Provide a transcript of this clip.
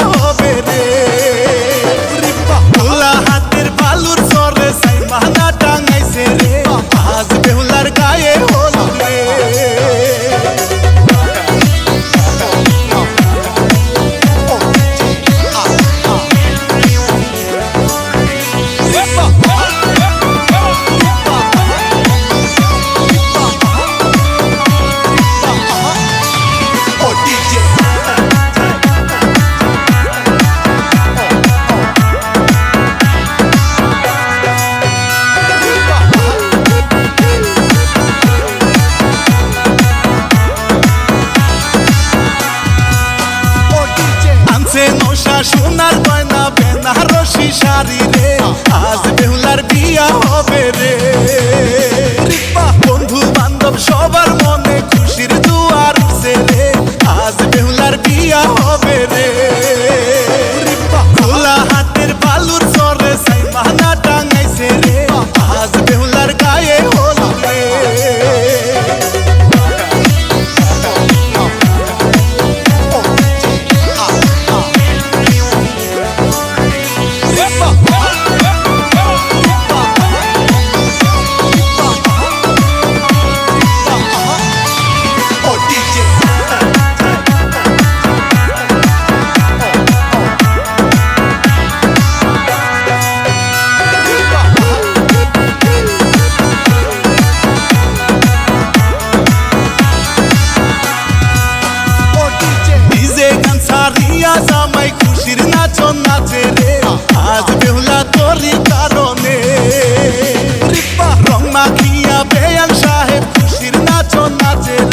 হবে রে। পয়সা সোনার গয়না বেনারসি শাড়ি রে। আজ বেহুলার বিয়া হবে রে। নাচো নাচে